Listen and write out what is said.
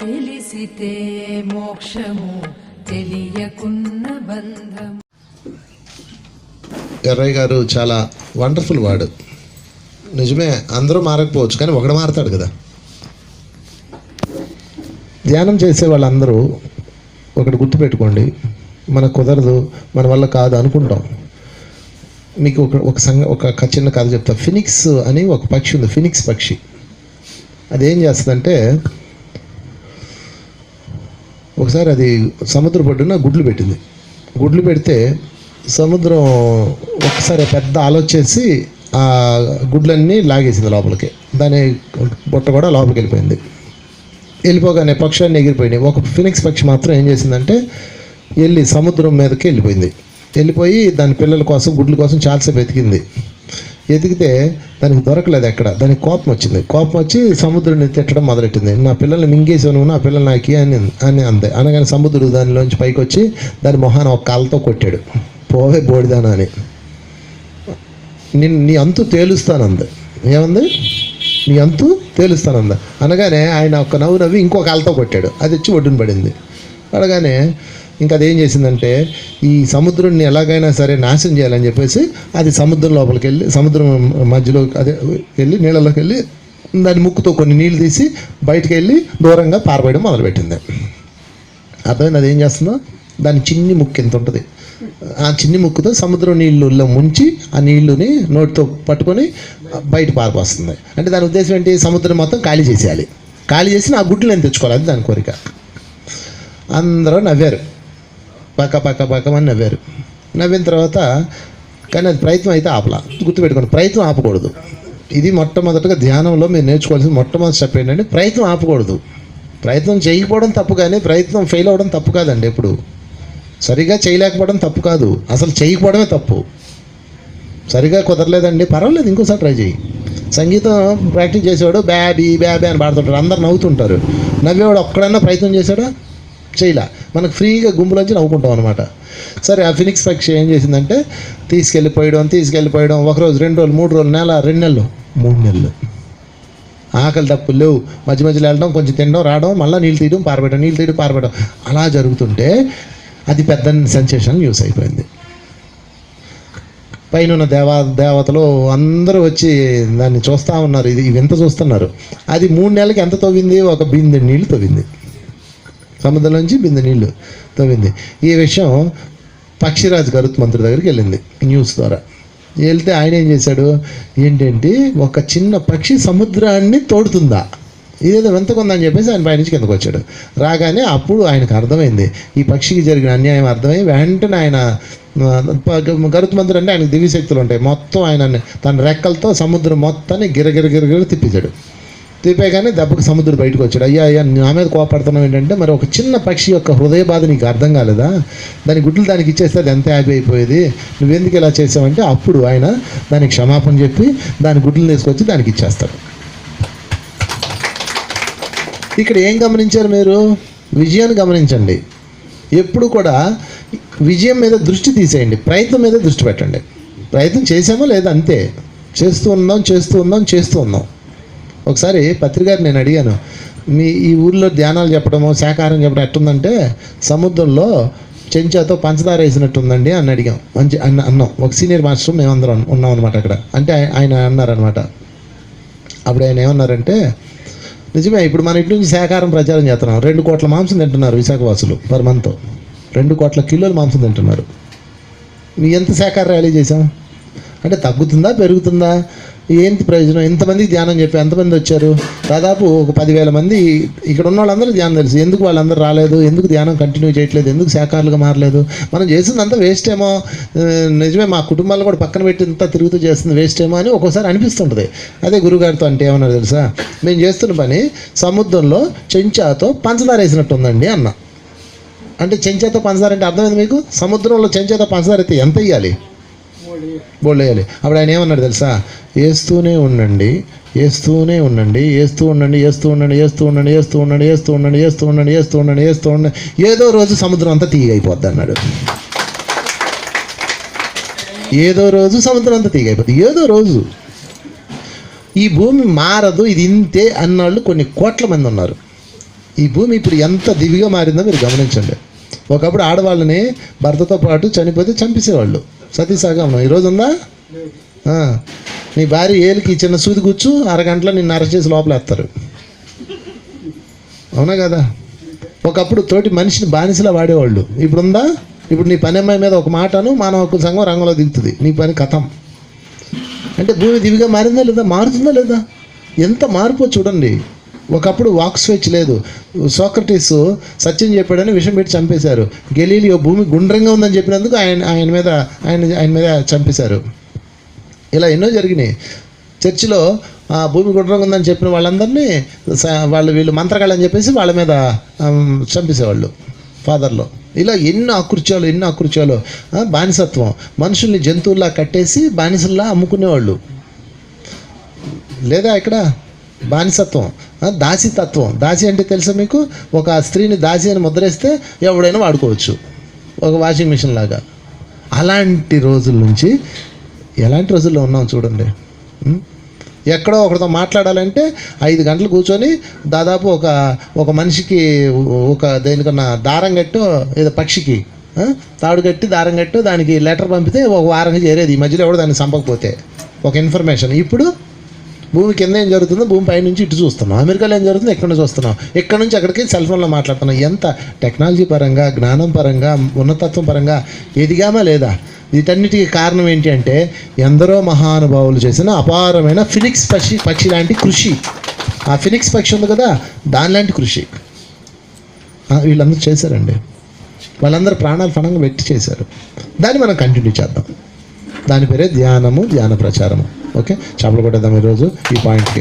తెలిసితే మోక్షము తెలియకున్న బంధం ఎర్రయ్య గారు చాలా వండర్ఫుల్ వాడు నిజమే అందరూ మారకపోవచ్చు కానీ ఒకడు మారతాడు కదా. ధ్యానం చేసే వాళ్ళందరూ ఒకటి గుర్తుపెట్టుకోండి మనకు కుదరదు మన వల్ల కాదు అనుకుంటాం. మీకు ఒక ఒక సంగ ఒక చిన్న కథ చెప్తా. ఫినిక్స్ అని ఒక పక్షి ఉంది ఫినిక్స్ పక్షి. అది ఏం చేస్తుందంటే ఒకసారి అది సముద్ర పడ్డున గుడ్లు పెట్టింది. గుడ్లు పెడితే సముద్రం ఒకసారి పెద్ద ఆలోచేసి ఆ గుడ్లన్నీ లాగేసింది లోపలికి. దాని బుట్ట కూడా లోపలికి వెళ్ళిపోయింది. వెళ్ళిపోగానే పక్షాన్ని ఎగిరిపోయినాయి. ఒక ఫినిక్స్ పక్షి మాత్రం ఏం చేసిందంటే వెళ్ళి సముద్రం మీదకి వెళ్ళిపోయింది. వెళ్ళిపోయి దాని పిల్లల కోసం గుడ్ల కోసం చాలాసేపు వెతికింది. ఎతికితే దానికి దొరకలేదు ఎక్కడ. దానికి కోపం వచ్చింది. కోపం వచ్చి సముద్రుడిని తిట్టడం మొదలెట్టింది. నా పిల్లల్ని మింగేసావు నువ్వు నా పిల్లలు నాకి అని అని అంది. అనగానే సముద్రుడు దానిలోంచి పైకి వచ్చి దాని మొహాన్ని ఒక కాళ్ళతో కొట్టాడు. పోవే బోడిదానా అని. నేను నీ అంతు తేలుస్తానంది. ఏమంది? నీ అంతు తేలుస్తానంద. అనగానే ఆయన ఒక నవ్వు నవ్వి ఇంకో కాళ్ళతో కొట్టాడు. అది వచ్చి ఒడ్డున పడింది. అనగానే ఇంకా అది ఏం చేసిందంటే ఈ సముద్రాన్ని ఎలాగైనా సరే నాశనం చేయాలని చెప్పేసి అది సముద్రం లోపలికి వెళ్ళి సముద్రం మధ్యలో అదే వెళ్ళి నీళ్ళలోకి వెళ్ళి దాని ముక్కుతో కొన్ని నీళ్ళు తీసి బయటకు వెళ్ళి దూరంగా పారబోయడం మొదలుపెట్టింది. అర్థమైంది? అది ఏం చేస్తుందో? దాని చిన్ని ముక్కు ఎంత ఉంటుంది? ఆ చిన్ని ముక్కుతో సముద్రం నీళ్ళలో ముంచి ఆ నీళ్ళుని నోటితో పట్టుకొని బయట పారిపోస్తుంది అంటే దాని ఉద్దేశం ఏంటి? సముద్రం మొత్తం ఖాళీ చేసేయాలి. ఖాళీ చేసి నా గుడ్లు నేను తెచ్చుకోవాలి అది దాని కోరిక. అందరూ నవ్వారు. పక్క పక్క పక్కమని నవ్వారు. నవ్విన తర్వాత కానీ అది ప్రయత్నం అయితే ఆపలా. గుర్తుపెట్టుకోండి ప్రయత్నం ఆపకూడదు. ఇది మొట్టమొదటిగా ధ్యానంలో మీరు నేర్చుకోవాల్సిన మొట్టమొదటి స్టెప్ ఏంటంటే ప్రయత్నం ఆపకూడదు. ప్రయత్నం చేయకపోవడం తప్పు కానీ ప్రయత్నం ఫెయిల్ అవ్వడం తప్పు కాదండి ఎప్పుడు. సరిగా చేయలేకపోవడం తప్పు కాదు. అసలు చేయకపోవడమే తప్పు. సరిగా కుదరలేదండి పర్వాలేదు ఇంకోసారి ట్రై చేయి. సంగీతం ప్రాక్టీస్ చేసేవాడు బ్యాబీ బ్యాబీ అని పాడుతుంటారు అందరు నవ్వుతుంటారు. నవ్వేవాడు ఒక్కడన్నా ప్రయత్నం చేశాడా? చేయలే. మనకు ఫ్రీగా గుంపులోంచి నవ్వుకుంటాం అనమాట సరే ఆ ఫినిక్స్ పక్షి ఏం చేసిందంటే తీసుకెళ్ళిపోయడం తీసుకెళ్ళిపోయడం ఒక రోజు రెండు రోజులు మూడు రోజులు నెల రెండు నెలలు. మూడు నెలలు. ఆకలి తప్పులు లేవు. మధ్య మధ్యలో వెళ్ళడం కొంచెం తినడం రావడం మళ్ళీ నీళ్ళు తీయడం పారబెట్టడం నీళ్ళు తీయడం పారబెట్టడం. అలా జరుగుతుంటే అది పెద్ద సెన్సేషన్ న్యూస్ అయిపోయింది. పైన ఉన్న దేవా దేవతలు అందరూ వచ్చి దాన్ని చూస్తూ ఉన్నారు. ఇది ఇవి ఎంత చూస్తున్నారు? అది మూడు నెలలకి ఎంత తవ్వింది? ఒక బిందె నీళ్ళు తవ్వింది. సముద్రంలోంచి బిందె నీళ్ళు తవ్వింది. ఈ విషయం పక్షిరాజు గరుత్ మంత్రి దగ్గరికి వెళ్ళింది న్యూస్ ద్వారా. వెళ్తే ఆయన ఏం చేశాడు? ఏంటంటే? ఒక చిన్న పక్షి సముద్రాన్ని తోడుతుందా? ఇదేదో వింతకుందని చెప్పేసి ఆయన పైనుంచి కిందకు వచ్చాడు. రాగానే అప్పుడు ఆయనకు అర్థమైంది. ఈ పక్షికి జరిగిన అన్యాయం అర్థమై వెంటనే ఆయన గరుత్ మంత్రి అంటే ఆయనకు దివ్యశక్తులు ఉంటాయి. మొత్తం ఆయన తన రెక్కలతో సముద్రం మొత్తాన్ని గిరగిర గిరగిర తిప్పించాడు. తిప్పేగానే దెబ్బకి సముద్రం బయటకు వచ్చాడు. అయ్యా అయ్యా నా మీద కోపడుతున్నావు ఏంటంటే మరి ఒక చిన్న పక్షి యొక్క హృదయ బాధ నీకు అర్థం కాలేదా? దాని గుడ్లు దానికి ఇచ్చేస్తే అది ఎంత హ్యాపీ అయిపోయేది? నువ్వెందుకు ఇలా చేసావంటే అప్పుడు ఆయన దానికి క్షమాపణ చెప్పి దాని గుడ్లు తీసుకొచ్చి దానికి ఇచ్చేస్తాడు. ఇక్కడ ఏం గమనించారు మీరు? విజయాన్ని గమనించండి. ఎప్పుడు కూడా విజయం మీద దృష్టి తీసేయండి. ప్రయత్నం మీద దృష్టి పెట్టండి. ప్రయత్నం చేసామో లేదా? అంతే. చేస్తూ ఉందాం చేస్తూ ఉందాం చేస్తూ ఉందాం ఒకసారి పత్రికారు నేను అడిగాను మీ ఈ ఊర్లో ధ్యానాలు చెప్పడము శాకాహారం చెప్పడం ఎట్టుందంటే సముద్రంలో చెంచాతో పంచదార వేసినట్టుందండి అని అడిగాం. మంచి అన్న అన్నాం. ఒక సీనియర్ మాస్టర్ మేమందరం ఉన్నాం అనమాట అక్కడ. అంటే ఆయన అన్నారనమాట అప్పుడు ఆయన ఏమన్నారంటే నిజమే ఇప్పుడు మన ఇంటి నుంచి శాకాహారం ప్రచారం చేస్తున్నాం. రెండు కోట్ల మాంసం తింటున్నారు విశాఖవాసులు పర్ మంత్. రెండు కోట్ల కిలోల మాంసం తింటున్నారు. మీ ఎంత శాఖ ర్యాలీ చేసాం అంటే తగ్గుతుందా పెరుగుతుందా? ఏంటి ప్రయోజనం? ఎంతమందికి ధ్యానం చెప్పి ఎంతమంది వచ్చారు? దాదాపు ఒక పదివేల మంది ఇక్కడ ఉన్న వాళ్ళందరూ ధ్యానం తెలుసు. ఎందుకు వాళ్ళందరూ రాలేదు? ఎందుకు ధ్యానం కంటిన్యూ చేయట్లేదు? ఎందుకు శాఖారులుగా మారలేదు? మనం చేసిందంతా వేస్ట్ ఏమో నిజమే మా కుటుంబాలు కూడా పక్కన పెట్టి ఇంత తిరుగుతూ చేస్తుంది వేస్ట్ ఏమో అని ఒక్కోసారి అనిపిస్తుంటుంది. అదే గురుగారితో అంటే ఏమన్నారు తెలుసా? మేము చేస్తున్న పని సముద్రంలో చెంచాతో పంచదార వేసినట్టు ఉందండి అన్న. అంటే చెంచాతో పంచదార అంటే అర్థమైంది మీకు? సముద్రంలో చెంచాతో పంచదార అయితే ఎంత ఇవ్వాలి బోల్డ్ వేయాలి అప్పుడు ఆయన ఏమన్నాడు తెలుసా? వేస్తూనే ఉండండి వేస్తూనే ఉండండి వేస్తూ ఉండండి వేస్తూ ఉండండి వేస్తూ ఉండండి వేస్తూ ఉండండి వేస్తూ ఉండండి వేస్తూ ఉండండి వేస్తూ ఉండండి వేస్తూ ఉండండి ఏదో రోజు సముద్రం అంతా తీగ అయిపోద్ది అన్నాడు. ఏదో రోజు సముద్రం అంతా తీగ అయిపోద్ది. ఏదో రోజు. ఈ భూమి మారదు ఇది ఇంతే అన్నాళ్ళు కొన్ని కోట్ల మంది ఉన్నారు. ఈ భూమి ఇప్పుడు ఎంత దివిగా మారిందో మీరు గమనించండి. ఒకప్పుడు ఆడవాళ్ళని భర్తతో పాటు చనిపోతే చంపేసేవాళ్ళు. సతీసాగమనం ఈరోజు ఉందా? నీ భార్య ఏలికి చిన్న సూది కూర్చు అరగంటలో నిన్ను అరచేసి లోపలేస్తారు. అవునా కదా? ఒకప్పుడు తోటి మనిషిని బానిసలా వాడేవాళ్ళు. ఇప్పుడు ఉందా ఇప్పుడు నీ పని అమ్మాయి మీద ఒక మాటను మానవ హక్కుల సంఘం రంగంలో దిగుతుంది. నీ పని కథం. అంటే భూమి దివిగా మారిందా లేదా? మారుతుందా లేదా? ఎంత మార్పు చూడండి. ఒకప్పుడు వాక్ స్వేచ్ఛ లేదు. సోక్రటీస్ సత్యం చెప్పాడని విషం పెట్టి చంపేశారు. గెలీలియో భూమి గుండ్రంగా ఉందని చెప్పినందుకు ఆయన ఆయన మీద ఆయన ఆయన మీద చంపేశారు. ఇలా ఎన్నో జరిగినాయి. చర్చిలో భూమి గుండ్రంగా ఉందని చెప్పిన వాళ్ళందరినీ వాళ్ళు వీళ్ళు మంత్రగాళ్ళని చెప్పేసి వాళ్ళ మీద చంపేసేవాళ్ళు ఫాదర్లో. ఇలా ఎన్నో అకృత్యాలు ఎన్నో అకృత్యాలు. బానిసత్వం. మనుషుల్ని జంతువుల్లా కట్టేసి బానిసల్లా అమ్ముకునేవాళ్ళు. లేదా ఇక్కడ బానిసత్వం దాసితత్వం. దాసి అంటే తెలుసా మీకు? ఒక స్త్రీని దాసి అని ముద్రేస్తే ఎవడైనా వాడుకోవచ్చు. ఒక వాషింగ్ మిషన్ లాగా. అలాంటి రోజుల నుంచి ఎలాంటి రోజుల్లో ఉన్నాం చూడండి. ఎక్కడో ఒకరితో మాట్లాడాలంటే ఐదు గంటలు కూర్చొని దాదాపు ఒక ఒక మనిషికి ఒక దేనికన్నా దారం కట్టు ఏదో పక్షికి తాడు కట్టి దారం కట్టు దానికి లెటర్ పంపితే ఒక వారంగా చేరేది. ఈ మధ్యలో ఎవడు దాన్ని చంపకపోతే? ఒక ఇన్ఫర్మేషన్. ఇప్పుడు భూమి కింద ఏం జరుగుతుందో భూమి పై నుంచి ఇటు చూస్తున్నాం. అమెరికాలో ఏం జరుగుతుందో ఎక్కడ నుంచి చూస్తున్నాం ఎక్కడ నుంచి అక్కడికి సెల్ ఫోన్లో మాట్లాడుతున్నాం. ఎంత టెక్నాలజీ పరంగా జ్ఞానం పరంగా ఉన్నతత్వం పరంగా ఎదిగామా లేదా? వీటన్నిటికీ కారణం ఏంటి అంటే ఎందరో మహానుభావులు చేసిన అపారమైన ఫినిక్స్ పక్షి పక్షి లాంటి కృషి. ఆ ఫినిక్స్ పక్షి ఉంది కదా దాని లాంటి కృషి. వీళ్ళందరూ చేశారండి. వాళ్ళందరూ ప్రాణాలు ఫలంగా పెట్టి చేశారు. దాన్ని మనం కంటిన్యూ చేద్దాం. దాని పేరే ధ్యానము ధ్యాన ప్రచారము. ఓకే? చేపలు కొట్టేద్దాం ఈరోజు ఈ పాయింట్కి.